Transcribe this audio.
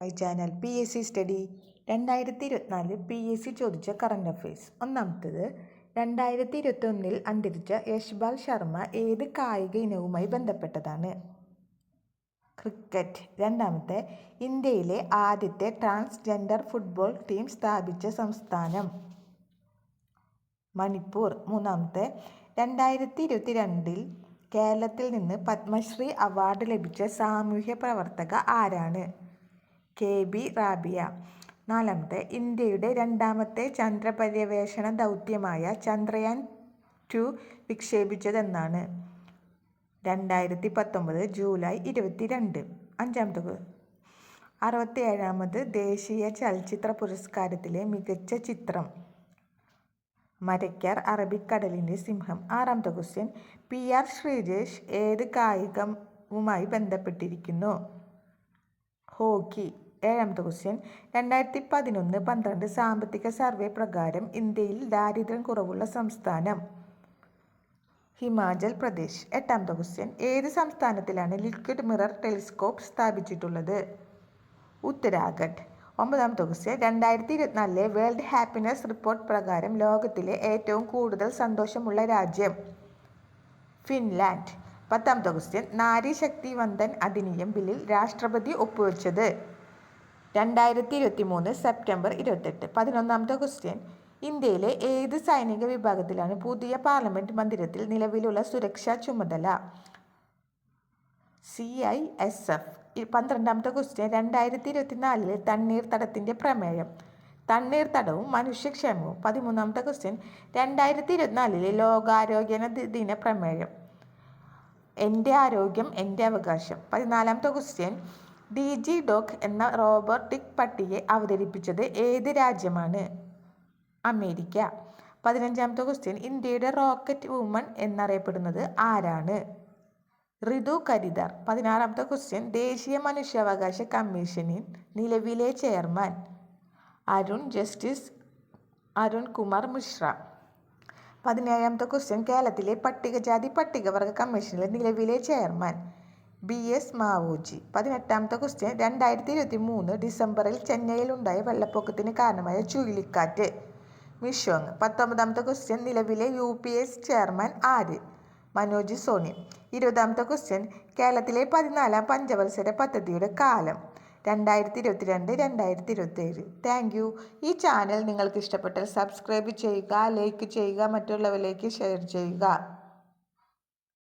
My channel P S C study രണ്ടായിരത്തി ഇരുപത്തിനാല് P S C ചോദിച്ച കറണ്ട് അഫയേഴ്സ് ഒന്നാമത്തത് രണ്ടായിരത്തി ഇരുപത്തൊന്നിൽ അന്തരിച്ച യശ്പാൽ ശർമ്മ ഏത് കായിക ഇനവുമായി ബന്ധപ്പെട്ടതാണ്? ക്രിക്കറ്റ്. രണ്ടാമത്തെ ഇന്ത്യയിലെ ആദ്യത്തെ ട്രാൻസ്ജെൻഡർ ഫുട്ബോൾ ടീം സ്ഥാപിച്ച സംസ്ഥാനം മണിപ്പൂർ. മൂന്നാമത്തെ രണ്ടായിരത്തി ഇരുപത്തി രണ്ടിൽ കേരളത്തിൽ നിന്ന് പത്മശ്രീ അവാർഡ് ലഭിച്ച സാമൂഹ്യ പ്രവർത്തക ആരാണ്? K B Rabiya. നാലാമത്തെ ഇന്ത്യയുടെ രണ്ടാമത്തെ ചന്ദ്രപര്യവേഷണ ദൗത്യമായ ചന്ദ്രയാൻ ടു വിക്ഷേപിച്ചതെന്നാണ്. രണ്ടായിരത്തി പത്തൊമ്പത് ജൂലൈ ഇരുപത്തി രണ്ട് അഞ്ചാമത്തെ അറുപത്തിയേഴാമത് ദേശീയ ചലച്ചിത്ര പുരസ്കാരത്തിലെ മികച്ച ചിത്രം. മരയ്ക്കാർ അറബിക്കടലിന്റെ സിംഹം. ആറാമത്തെ ക്വസ്റ്റ്യൻ പി ആർ ശ്രീജേഷ് ഏത് കായികവുമായി ബന്ധപ്പെട്ടിരിക്കുന്നു? ഹോക്കി. ഏഴാമത്തെ ക്വസ്റ്റ്യൻ രണ്ടായിരത്തി പതിനൊന്ന് പന്ത്രണ്ട് സാമ്പത്തിക സർവേ പ്രകാരം ഇന്ത്യയിൽ ദാരിദ്ര്യം കുറവുള്ള സംസ്ഥാനം. ഹിമാചൽ പ്രദേശ് എട്ടാമത്തെ ക്വസ്റ്റ്യൻ ഏത് സംസ്ഥാനത്തിലാണ് ലിക്വിഡ് മിറർ ടെലിസ്കോപ്പ് സ്ഥാപിച്ചിട്ടുള്ളത്? ഉത്തരാഖണ്ഡ്. ഒമ്പതാമത്തെ ക്വസ്റ്റ്യൻ രണ്ടായിരത്തി ഇരുപത്തിനാലിലെ വേൾഡ് ഹാപ്പിനെസ് റിപ്പോർട്ട് പ്രകാരം ലോകത്തിലെ ഏറ്റവും കൂടുതൽ സന്തോഷമുള്ള രാജ്യം ഫിൻലാൻഡ്. പത്താമത്തെ ക്വസ്റ്റ്യൻ നാരി ശക്തി വന്ദൻ അധിനിയം ബില്ലിൽ രാഷ്ട്രപതി ഒപ്പുവെച്ചത്. രണ്ടായിരത്തി ഇരുപത്തി മൂന്ന് സെപ്റ്റംബർ ഇരുപത്തെട്ട് പതിനൊന്നാമത്തെ ക്വസ്റ്റ്യൻ. ഇന്ത്യയിലെ ഏത് സൈനിക വിഭാഗത്തിലാണ് പുതിയ പാർലമെന്റ് മന്ദിരത്തിൽ നിലവിലുള്ള സുരക്ഷാ ചുമതല? സി ഐ എസ് എഫ് പന്ത്രണ്ടാമത്തെ ക്വസ്റ്റ്യൻ രണ്ടായിരത്തി ഇരുപത്തിനാലിലെ തണ്ണീർത്തടത്തിന്റെ പ്രമേയം. തണ്ണീർത്തടവും മനുഷ്യക്ഷേമവും. പതിമൂന്നാമത്തെ ക്വസ്റ്റ്യൻ രണ്ടായിരത്തി ഇരുപത്തിനാലിലെ ലോകാരോഗ്യ ദിന പ്രമേയം. എന്റെ ആരോഗ്യം എന്റെ അവകാശം. പതിനാലാമത്തെ ക്വസ്റ്റ്യൻ ഡി ജി ഡോക് എന്ന റോബോട്ടിക് പട്ടിയെ അവതരിപ്പിച്ചത് ഏത് രാജ്യമാണ്? അമേരിക്ക. പതിനഞ്ചാമത്തെ ക്വസ്റ്റ്യൻ. ഇന്ത്യയുടെ റോക്കറ്റ് വുമൺ എന്നറിയപ്പെടുന്നത് ആരാണ്? ഋതു കരിദാർ. പതിനാറാമത്തെ ക്വസ്റ്റ്യൻ. ദേശീയ മനുഷ്യാവകാശ കമ്മീഷനിൽ നിലവിലെ ചെയർമാൻ അരുൺ ജസ്റ്റിസ് അരുൺ കുമാർ മിശ്ര. പതിനേഴാമത്തെ ക്വസ്റ്റ്യൻ. കേരളത്തിലെ പട്ടികജാതി പട്ടികവർഗ കമ്മീഷനിലെ നിലവിലെ ചെയർമാൻ ബി എസ് മാവൂജി. പതിനെട്ടാമത്തെ ക്വസ്റ്റ്യൻ രണ്ടായിരത്തി ഇരുപത്തി മൂന്ന് ഡിസംബറിൽ ചെന്നൈയിലുണ്ടായ വെള്ളപ്പൊക്കത്തിന് കാരണമായ ചുഴലിക്കാറ്റ്. മിഷോങ്. പത്തൊമ്പതാമത്തെ ക്വസ്റ്റ്യൻ നിലവിലെ യു പി എസ് ചെയർമാൻ ആര്? മനോജ് സോണി. ഇരുപതാമത്തെ ക്വസ്റ്റ്യൻ കേരളത്തിലെ പതിനാലാം പഞ്ചവത്സര പദ്ധതിയുടെ കാലം. രണ്ടായിരത്തി ഇരുപത്തിരണ്ട് രണ്ടായിരത്തി ഇരുപത്തി ഏഴ് താങ്ക് യു ഈ ചാനൽ നിങ്ങൾക്ക് ഇഷ്ടപ്പെട്ടാൽ സബ്സ്ക്രൈബ് ചെയ്യുക ലൈക്ക് ചെയ്യുക മറ്റുള്ളവരിലേക്ക് ഷെയർ ചെയ്യുക.